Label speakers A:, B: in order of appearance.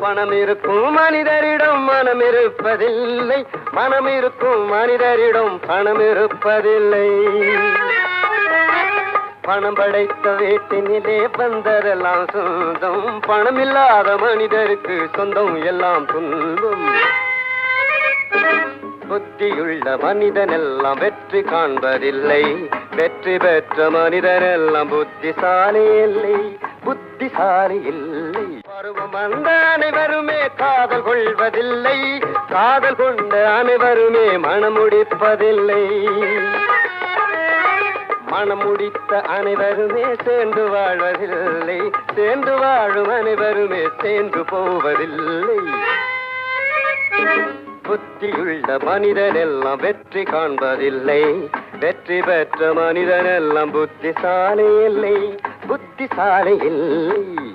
A: பணம் இருக்கும் மனிதரிடம் மனம் இருப்பதில்லை பணம் இருக்கும் மனிதரிடம் பணம் இருப்பதில்லை பணம் படைத்த வீட்டினிலே வந்ததெல்லாம் சொந்தம். பணம் இல்லாத மனிதருக்கு சொந்தம் எல்லாம் துன்பம். புத்தியுள்ள மனிதனெல்லாம் வெற்றி காண்பதில்லை. வெற்றி பெற்ற மனிதனெல்லாம் புத்திசாலி இல்லை. புத்திசாலி இல்லை பருவம் வந்த அனைவருமே காதல் கொள்வதில்லை. காதல் கொண்ட அனைவருமே மனமுடிப்பதில்லை. மனம் முடித்த அனைவருமே சேர்ந்து வாழ்வதில்லை. சேர்ந்து வாழும் அனைவருமே சேர்ந்து போவதில்லை. புத்தியுள்ள மனிதனெல்லாம் வெற்றி காண்பதில்லை. வெற்றி பெற்ற மனிதனெல்லாம் புத்திசாலை இல்லை புத்திசாலை இல்லை